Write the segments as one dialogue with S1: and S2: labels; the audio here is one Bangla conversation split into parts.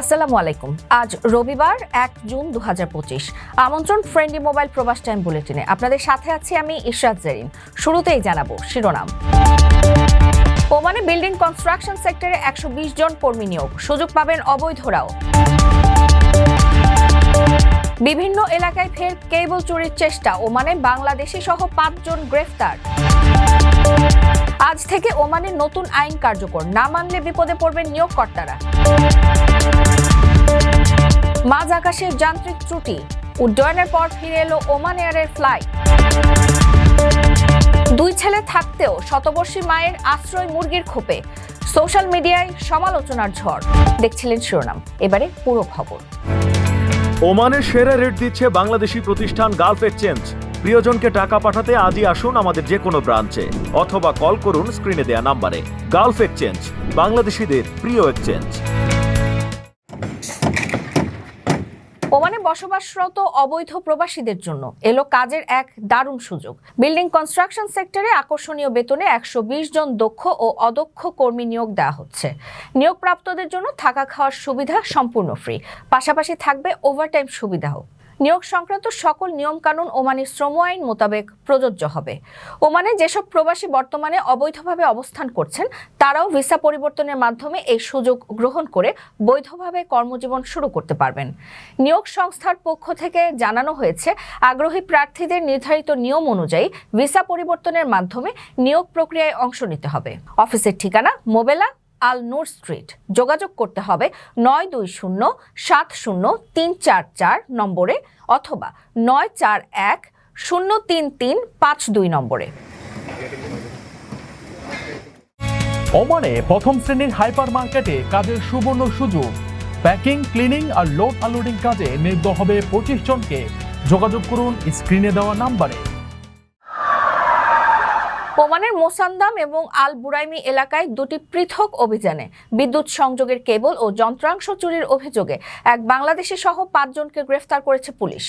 S1: আসসালামু আলাইকুম। আজ রবিবার, এক জুন দু আমন্ত্রণ ফ্রেন্ডলি মোবাইল প্রবাস টাইম বুলেটিনে। আপনাদের সাথে আছি আমি ইশরাত জেরিন। শুরুতেই জানাব শিরোনাম। ওমানে বিল্ডিং কনস্ট্রাকশন সেক্টরে একশো বিশ জন কর্মী নিয়োগ। সুযোগ পাবেন অবৈধরাও বিভিন্ন এলাকায় ফের কেবল চুরির চেষ্টা। ওমানে বাংলাদেশি সহ পাঁচজন গ্রেফতার। আজ থেকে ওমানের নতুন আইন কার্যকর। না মানলে বিপদে পড়বেন নিয়োগকর্তারা। মাঝ আকাশের যান্ত্রিক ত্রুটি। উড্ডয়নের পর ফিরে এলো ওমান এয়ারের ফ্লাইট। দুই ছেলে থাকতেও শতবর্ষী মায়ের আশ্রয় মুরগির খোপে। সোশ্যাল মিডিয়ায় সমালোচনার ঝড়। দেখছিলেন শিরোনাম। এবারে পুরো খবর।
S2: ওমানের সেরা রেট দিচ্ছে বাংলাদেশি প্রতিষ্ঠান গালফ এক্সচেঞ্জ। প্রিয়জনকে টাকা পাঠাতে আজই আসুন আমাদের যে কোনো ব্রাঞ্চে, অথবা কল করুন স্ক্রিনে দেয়া নাম্বারে। গালফ এক্সচেঞ্জ, বাংলাদেশিদের প্রিয় এক্সচেঞ্জ।
S1: ওমানে বসবাসরত অবৈধ প্রবাসীদের জন্য এলো কাজের এক দারুণ সুযোগ। বিল্ডিং কনস্ট্রাকশন সেক্টরে আকর্ষণীয় বেতনে একশো বিশ জন দক্ষ ও অদক্ষ কর্মী নিয়োগ দেওয়া হচ্ছে। নিয়োগপ্রাপ্তদের জন্য থাকা খাওয়ার সুবিধা সম্পূর্ণ ফ্রি। পাশাপাশি থাকবে ওভারটাইম সুবিধাও। নিয়োগ সংক্রান্ত সকল নিয়মকানুন ওমানি শ্রম আইন মোতাবেক প্রযোজ্য হবে। ওমানে যেসব প্রবাসী বর্তমানে অবৈধভাবে অবস্থান করছেন, তারাও ভিসা পরিবর্তনের মাধ্যমে এই সুযোগ গ্রহণ করে বৈধভাবে কর্মজীবন শুরু করতে পারবেন। নিয়োগ সংস্থার পক্ষ থেকে জানানো হয়েছে, আগ্রহী প্রার্থীদের নির্ধারিত নিয়ম অনুযায়ী ভিসা পরিবর্তনের মাধ্যমে নিয়োগ প্রক্রিয়ায় অংশ নিতে হবে। অফিসের ঠিকানা, মোবেলা আল নূর স্ট্রিট। যোগাযোগ করতে হবে নয় দুই শূন্য সাত শূন্য তিন চার চার নম্বরে অথবা নয় চার এক শূন্য তিন তিন পাঁচ দুই নম্বরে।
S3: ওমানে প্রথম শ্রেণির হাইপার মার্কেটে কাজের সুবর্ণ সুযোগ। প্যাকিং, ক্লিনিং আর লোড আনলোডিং কাজে নিয়োগ হবে পঁচিশ জনকে। যোগাযোগ করুন স্ক্রিনে দেওয়া নাম্বারে।
S1: ওমানের মোসান্দাম এবং আল বুরাইমি এলাকায় দুটি পৃথক অভিযানে বিদ্যুৎ সংযোগের কেবল ও যন্ত্রাংশ চুরির অভিযোগে এক বাংলাদেশি সহ পাঁচজনকে গ্রেফতার করেছে পুলিশ।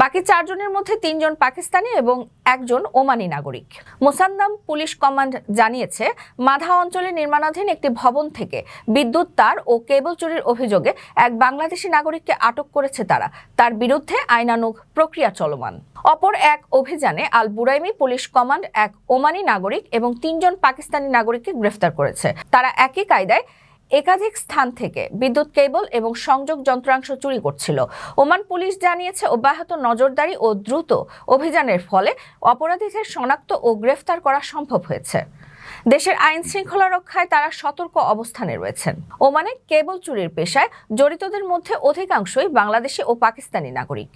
S1: বাকি চারজনের মধ্যে তিনজন পাকিস্তানি এবং একজন ওমানি নাগরিক। মোসান্দাম পুলিশ কমান্ড জানিয়েছে, মাধা অঞ্চলে নির্মাণাধীন একটি ভবন থেকে বিদ্যুৎ, তার ও কেবল চুরির অভিযোগে এক বাংলাদেশি নাগরিককে আটক করেছে তারা। তার বিরুদ্ধে আইনানুগ প্রক্রিয়া চলমান। অপর এক অভিযানে আল বুরাইমি পুলিশ কমান্ড এক ওমানি নাগরিক এবং তিনজন পাকিস্তানি নাগরিককে গ্রেফতার করেছে। তারা একই কায়দায় একাধিক স্থান থেকে বিদ্যুৎ কেবল এবং সংযোগ যন্ত্রাংশ চুরি করছিল। ওমান পুলিশ জানিয়েছে, অব্যাহত নজরদারি ও দ্রুত অভিযানের ফলে অপরাধীদের শনাক্ত ও গ্রেফতার করা সম্ভব হয়েছে। দেশের আইন শৃঙ্খলা রক্ষায় তারা সতর্ক অবস্থানে রয়েছেন। ওমানে কেবল চুরির পেশায় জড়িতদের মধ্যে অধিকাংশই বাংলাদেশি ও পাকিস্তানি নাগরিক।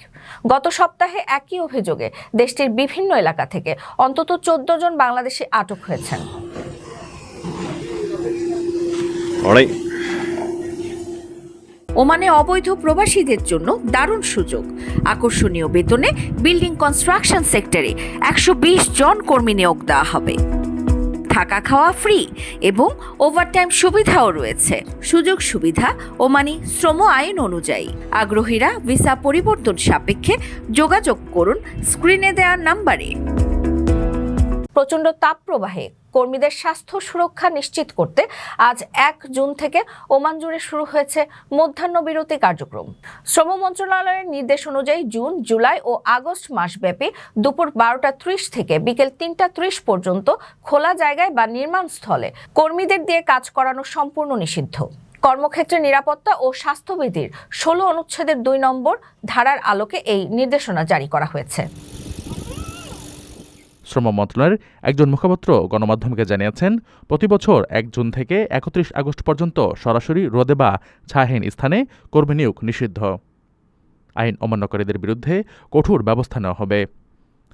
S1: গত সপ্তাহে একই অভিযোগে দেশটির বিভিন্ন এলাকা থেকে অন্তত চোদ্দ জন বাংলাদেশি আটক হয়েছেন। ওমানে অবৈধ প্রবাসীদের জন্য দারুণ সুযোগ। আকর্ষণীয় বেতনে বিল্ডিং কনস্ট্রাকশন সেক্টরে একশো বিশ জন কর্মী নিয়োগ দেওয়া হবে। থাকা খাওয়া ফ্রি এবং ওভারটাইম সুবিধাও রয়েছে। সুযোগ সুবিধা ও ওমানি শ্রম আইন অনুযায়ী। আগ্রহীরা ভিসা পরিবর্তন সাপেক্ষে যোগাযোগ করুন। স্ক্রিনে দেওয়া নাম্বারে। প্রচণ্ড তাপ প্রবাহে কর্মীদের স্বাস্থ্য সুরক্ষা নিশ্চিত করতে আজ এক জুন থেকে ওমান জুড়ে শুরু হয়েছে মধ্যাহ্ন বিরতি কার্যক্রম। শ্রম মন্ত্রণালয়ের নির্দেশ অনুযায়ী জুন, জুলাই ও আগস্ট মাসব্যাপী দুপুর বারোটা ত্রিশ থেকে বিকেল তিনটা ত্রিশ পর্যন্ত খোলা জায়গায় বা নির্মাণ স্থলে কর্মীদের দিয়ে কাজ করানো সম্পূর্ণ নিষিদ্ধ। কর্মক্ষেত্রে নিরাপত্তা ও স্বাস্থ্যবিধির ষোলো অনুচ্ছেদের দুই নম্বর ধারার আলোকে এই নির্দেশনা জারি করা হয়েছে।
S3: শ্রম মন্ত্রণালয়ের একজন মুখপাত্র গণমাধ্যমকে জানিয়েছেন, প্রতি বছর এক জুন থেকে একত্রিশ আগস্ট পর্যন্ত সরাসরি রোদে বা ছায়াহীন স্থানে কর্মী নিয়োগ নিষিদ্ধ। আইন অমান্যকারীদের বিরুদ্ধে কঠোর ব্যবস্থা নেওয়া হবে।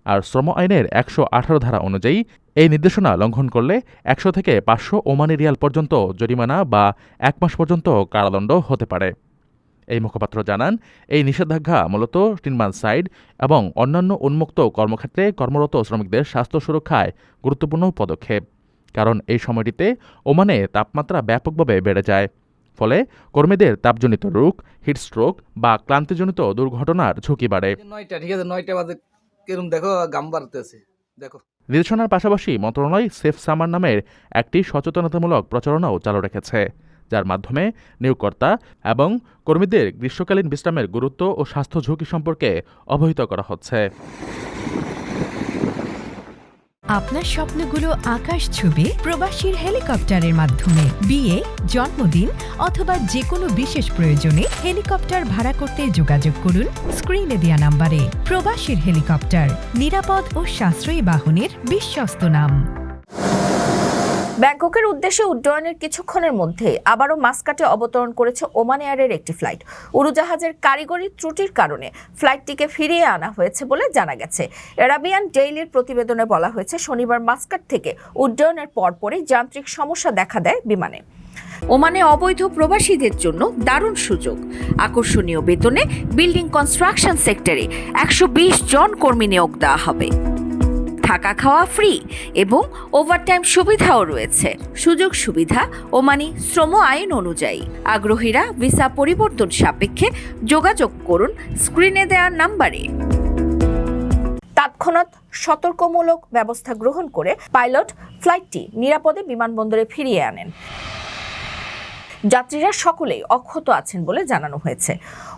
S3: আর শ্রম আইনের একশো আঠারো ধারা অনুযায়ী এই নির্দেশনা লঙ্ঘন করলে একশো থেকে পাঁচশো ওমানি রিয়াল পর্যন্ত জরিমানা বা এক মাস পর্যন্ত কারাদণ্ড হতে পারে। এই মুখপাত্র জানান এই নিষেধাজ্ঞা মূলত নির্মাণ সাইড এবং অন্যান্য উন্মুক্ত কর্মক্ষেত্রে কর্মরত শ্রমিকদের স্বাস্থ্য সুরক্ষায় গুরুত্বপূর্ণ পদক্ষেপ। কারণ এই সময়টিতে ওমানে তাপমাত্রা ব্যাপকভাবে বেড়ে যায়। ফলে কর্মীদের তাপজনিত রোগ হিটস্ট্রোক বা ক্লান্তিজনিত দুর্ঘটনার ঝুঁকি বাড়ে।
S4: নয়টা ঠিক আছে নয়টা বাজে কিরম দেখো গাম বাড়তেছে দেখো।
S3: নির্দেশনার পাশাপাশি মন্ত্রণালয় সেফ সামার নামের একটি সচেতনতামূলক প্রচারণাও চালু রেখেছে। যার মাধ্যমে নিয়োগকর্তা এবং কর্মীদের গ্রীষ্মকালীন বিশ্রামের গুরুত্ব ও স্বাস্থ্য ঝুঁকি সম্পর্কে অবহিত করা হচ্ছে।
S5: আপনার স্বপ্নগুলো আকাশ ছুবে প্রবাসীর হেলিকপ্টারের মাধ্যমে। বিয়ে, জন্মদিন অথবা যে কোনো বিশেষ প্রয়োজনে হেলিকপ্টার ভাড়া করতে যোগাযোগ করুন স্ক্রিনে দেওয়া নাম্বারে। প্রবাসীর হেলিকপ্টার, নিরাপদ ও সাশ্রয়ী বাহনের বিশ্বস্ত নাম।
S1: ব্যাংককের উদ্দেশ্যে উড্ডয়নের কিছুক্ষণের মধ্যে আবারও মাস্কাটে অবতরণ করেছে ওমান এয়ারের একটি ফ্লাইট। উড়োজাহাজের কারিগরি ত্রুটির কারণে ফ্লাইটটিকে ফিরিয়ে আনা হয়েছে বলে জানা গেছে। অ্যারাবিয়ান ডেইলির প্রতিবেদনে বলা হয়েছে, শনিবার মাস্কাট থেকে উড্ডয়নের পরপরই যান্ত্রিক সমস্যা দেখা দেয় বিমানে। ওমানে অবৈধ প্রবাসীদের জন্য দারুণ সুযোগ। আকর্ষণীয় বেতনে বিল্ডিং কনস্ট্রাকশন সেক্টরে একশো বিশ জন কর্মী নিয়োগ দেওয়া হবে। থাকা খাওয়া ফ্রি এবং ওভারটাইম সুবিধাও রয়েছে। সুযোগ সুবিধা ও মানে শ্রম আইন অনুযায়ী। আগ্রহীরা ভিসা পরিবর্তন সাপেক্ষে যোগাযোগ করুন স্ক্রিনে দেওয়া নাম্বারে। তৎক্ষণাৎ সতর্কমূলক ব্যবস্থা গ্রহণ করে পাইলট ফ্লাইটটি নিরাপদে বিমানবন্দরে ফিরিয়ে আনেন। যাত্রীরা সকলেই অক্ষত আছেন বলে জানানো হয়েছে।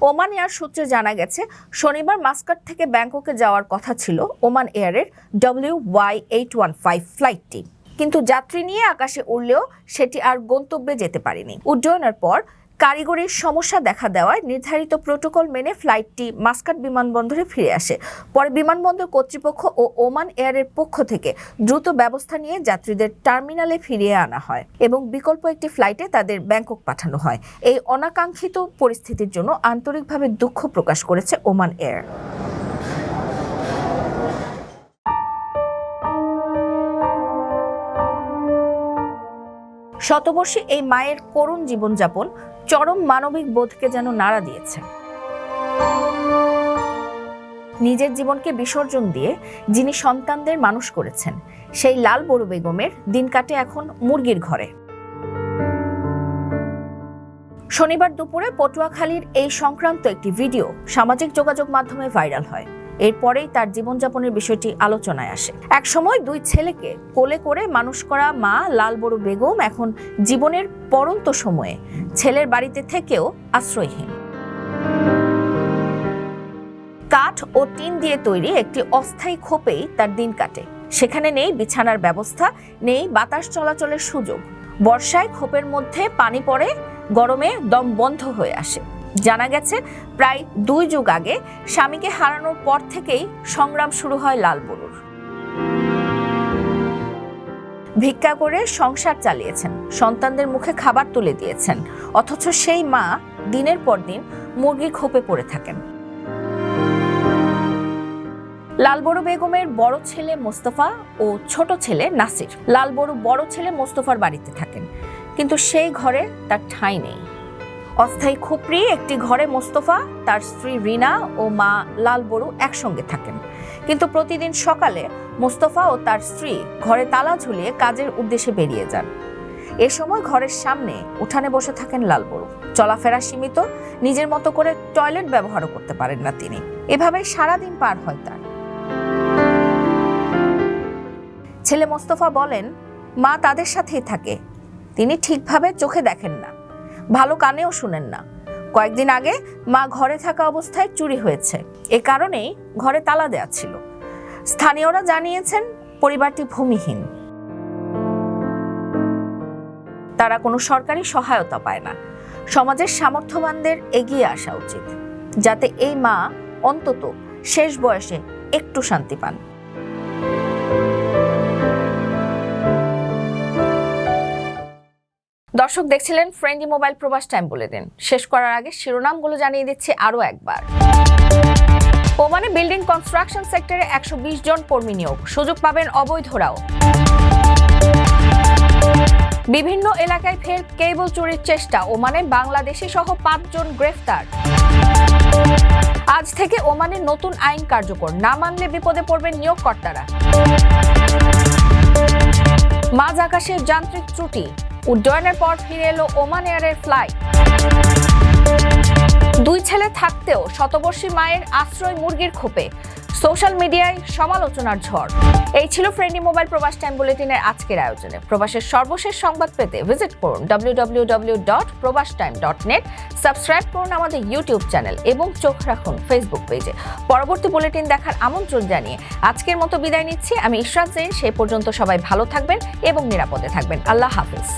S1: ওমান এয়ার সূত্রে জানা গেছে, শনিবার মাস্কাট থেকে ব্যাংককে যাওয়ার কথা ছিল Oman এয়ারের W Y eight one five ফ্লাইটটি। কিন্তু যাত্রী নিয়ে আকাশে উড়লেও সেটি আর গন্তব্যে যেতে পারেনি। উড্ডয়নের পর কারিগরির সমস্যা দেখা দেওয়ায় নির্ধারিত প্রোটোকল মেনে ফ্লাইটটি মাস্কাট বিমানবন্দরে ফিরে আসে। পরে বিমানবন্দর কর্তৃপক্ষ ও ওমান এয়ারের পক্ষ থেকে দ্রুত ব্যবস্থা নিয়ে যাত্রীদের টার্মিনালে ফিরিয়ে আনা হয় এবং বিকল্প একটি ফ্লাইটে তাদের ব্যাংকক পাঠানো হয়। এই অনাকাঙ্ক্ষিত পরিস্থিতির জন্য আন্তরিকভাবে দুঃখ প্রকাশ করেছে ওমান এয়ার। শতবর্ষী এই মায়ের করুণ জীবনযাপন চরম মানবিক বোধকে যেন নাড়া দিয়েছে। নিজের জীবনকে বিসর্জন দিয়ে যিনি সন্তানদের মানুষ করেছেন, সেই লাল বড়ু বেগমের দিন কাটে এখন মুরগির ঘরে। শনিবার দুপুরে পটুয়াখালীর এই সংক্রান্ত একটি ভিডিও সামাজিক যোগাযোগ মাধ্যমে ভাইরাল হয়। এরপরেই তার জীবনযাপনের বিষয়টি আলোচনায় আসে। একসময় দুই ছেলেকে কোলে করে মানুষ করা মা লাল বড়ু বেগম এখন জীবনের পরন্ত সময়ে ছেলের বাড়িতে থেকেও আশ্রয়হীন। কাঠ ও টিন দিয়ে তৈরি একটি অস্থায়ী খোপেই তার দিন কাটে। সেখানে নেই বিছানার ব্যবস্থা, নেই বাতাস চলাচলের সুযোগ। বর্ষায় খোপের মধ্যে পানি পড়ে, গরমে দম বন্ধ হয়ে আসে। জানা গেছে, প্রায় দুই যুগ আগে স্বামীকে হারানোর পর থেকেই সংগ্রাম শুরু হয় লালবুরুর। ভিক্ষা করে সংসার চালিয়েছেন, সন্তানদের মুখে খাবার তুলে দিয়েছেন, অথচ সেই মা দিনের পর দিন মুরগি খোপে পড়ে থাকেন। লালবড়ু বেগমের বড় ছেলে মোস্তফা ও ছোট ছেলে নাসির। লালবড়ু বড় ছেলে মোস্তফার বাড়িতে থাকেন, কিন্তু সেই ঘরে তার ঠাঁই নেই। অস্থায়ী খুপড়ি একটি ঘরে মোস্তফা, তার স্ত্রী রিনা ও মা লাল বড়ু একসঙ্গে থাকেন। কিন্তু প্রতিদিন সকালে মোস্তফা ও তার স্ত্রী ঘরে তালা ঝুলিয়ে কাজের উদ্দেশ্যে বেরিয়ে যান। এ সময় ঘরের সামনে উঠানে বসে থাকেন লাল বড়ু চলাফেরা সীমিত, নিজের মতো করে টয়লেট ব্যবহারও করতে পারেন না তিনি। এভাবে সারাদিন পার হয় তার। ছেলে মোস্তফা বলেন, মা তাদের সাথেই থাকে। তিনি ঠিকভাবে চোখে দেখেন না। ভালো কানেও শুনেন না। কয়েকদিন আগে মা ঘরে থাকা অবস্থায় চুরি হয়েছে। এ কারণেই ঘরে তালা দেয়া ছিল। স্থানীয়রা জানিয়েছেন, পরিবারটি ভূমিহীন। তারা কোনো সরকারি সহায়তা পায় না। সমাজের সামর্থ্যবানদের এগিয়ে আসা উচিত। যাতে এই মা অন্তত শেষ বয়সে একটু শান্তি পান। দর্শক দেখছিলেন ফ্রেন্ডলি মোবাইল প্রবাস টাইম বলে দিন শেষ করার আগে শিরোনামগুলো জানিয়ে দিচ্ছি আরও একবার। ওমানে বিল্ডিং কনস্ট্রাকশন সেক্টরে একশো বিশ জন কর্মী নিয়োগ। সুযোগ পাবেন অবৈধরাও বিভিন্ন এলাকায় ফের কেবল চুরির চেষ্টা। ওমানে বাংলাদেশি সহ পাঁচজন গ্রেফতার। আজ থেকে ওমানের নতুন আইন কার্যকর। না মানলে বিপদে পড়বেন নিয়োগকর্তারা। মাঝ আকাশের যান্ত্রিক ত্রুটি। উড্ডয়নের পর ফিরে এলো ওমান এয়ারের ফ্লাইট। দুই ছেলে থাকতেও শতবর্ষী মায়ের আশ্রয় মুরগির খোপে। সোশ্যাল মিডিয়ায় সমালোচনার ঝড়। এই ছিল ফ্রেন্ডি মোবাইল প্রবাস টাইম বুলেটিনের আজকের আয়োজনে। প্রবাসের সর্বশেষ সংবাদ পেতে ভিজিট করুন W dot Probash time dot net subscribe করুন আমাদের ইউটিউব চ্যানেল এবং চোখ রাখুন ফেসবুক পেজে। পরবর্তী বুলেটিন দেখার আমন্ত্রণ জানিয়ে আজকের মতো বিদায় নিচ্ছি। আমি ইশরাত জৈন সেই পর্যন্ত সবাই ভালো থাকবেন এবং নিরাপদে থাকবেন। আল্লাহ হাফিজ।